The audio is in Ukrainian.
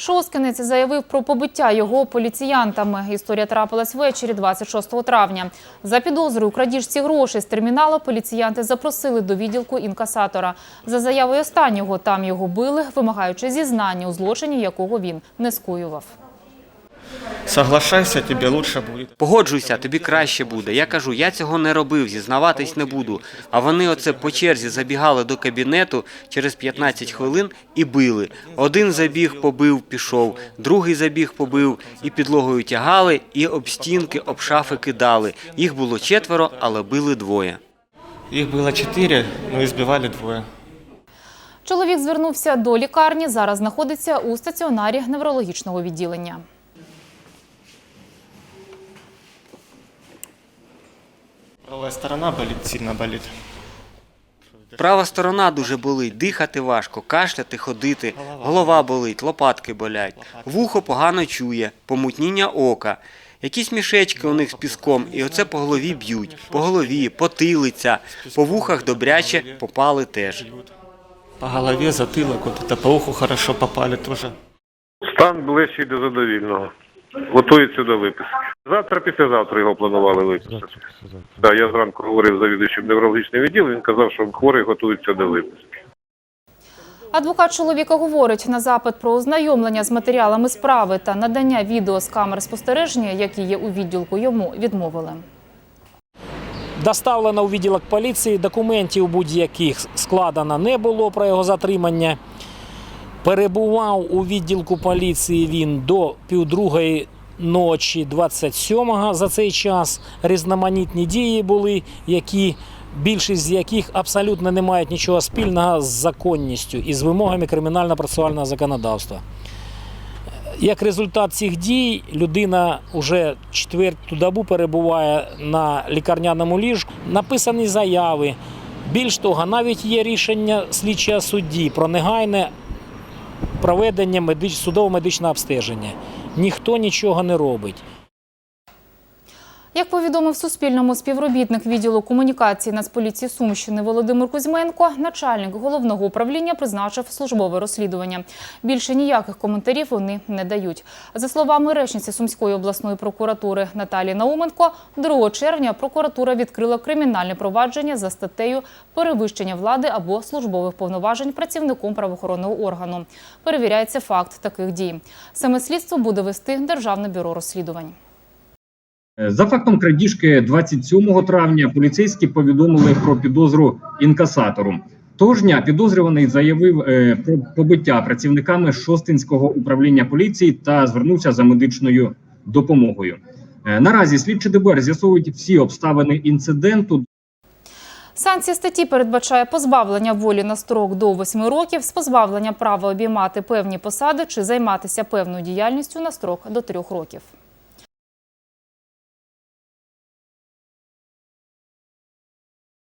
Шоскинець заявив про побиття його поліціянтами. Історія трапилась ввечері 26 травня. За підозрою крадіжці грошей з термінала поліціянти запросили до відділку інкасатора. За заявою останнього там його били, вимагаючи зізнання у злочині, якого він не скоював. Соглашайся, тебе лучше будет. Погоджуйся, тобі краще буде. Я кажу, я цього не робив, зізнаватись не буду. А вони оце по черзі забігали до кабінету через 15 хвилин і били. Один забіг, побив, пішов, другий забіг, побив, і підлогою тягали, і об стінки, об шафи кидали. Їх було четверо, але били двоє. Их было четыре, но избивали двое. Чоловік звернувся до лікарні. Зараз знаходиться у стаціонарі неврологічного відділення. Правая сторона болит, сильно болит. Права сторона дуже болить, дихати важко, кашляти, ходити, голова болить, лопатки болять, вухо погано чує, помутніння ока. Якісь мішечки у них з піском, і оце по голові б'ють. По голові, потилиця, по вухах добряче попали теж. По голове, затылок, вот это по уху хорошо попали тоже. Стан ближчий до задовільного. Готується до виписки. Завтра, післязавтра його планували виписати. Да, я зранку говорив з завідувачем неврологічного відділу, він казав, що хворий готується до виписки. Адвокат чоловіка говорить, на запит про ознайомлення з матеріалами справи та надання відео з камер спостереження, які є у відділку, йому відмовили. Доставлено у відділок поліції, документів будь-яких складено не було про його затримання. Перебував у відділку поліції він до півдругої ночі 27-го. За цей час різноманітні дії були, які більшість з яких абсолютно не мають нічого спільного з законністю і з вимогами кримінально-процесуального законодавства. Як результат цих дій, людина вже четверту добу перебуває на лікарняному ліжку. Написані заяви. Більш того, навіть є рішення слідчого судді про негайне проведення медич... судово-медичного обстеження. Ніхто нічого не робить. Як повідомив Суспільному співробітник відділу комунікації Нацполіції Сумщини Володимир Кузьменко, начальник головного управління призначив службове розслідування. Більше ніяких коментарів вони не дають. За словами речниці Сумської обласної прокуратури Наталії Науменко, 2 червня прокуратура відкрила кримінальне провадження за статтею перевищення влади або службових повноважень працівником правоохоронного органу. Перевіряється факт таких дій. Саме слідство буде вести Державне бюро розслідувань. За фактом крадіжки 27 травня поліцейські повідомили про підозру інкасатору. Того ж дня підозрюваний заявив е, про побиття працівниками Шостинського управління поліції та звернувся за медичною допомогою. Е, наразі слідчі ДБР з'ясовують всі обставини інциденту. Санкція статті передбачає позбавлення волі на строк до 8 років з позбавлення права обіймати певні посади чи займатися певною діяльністю на строк до 3 років.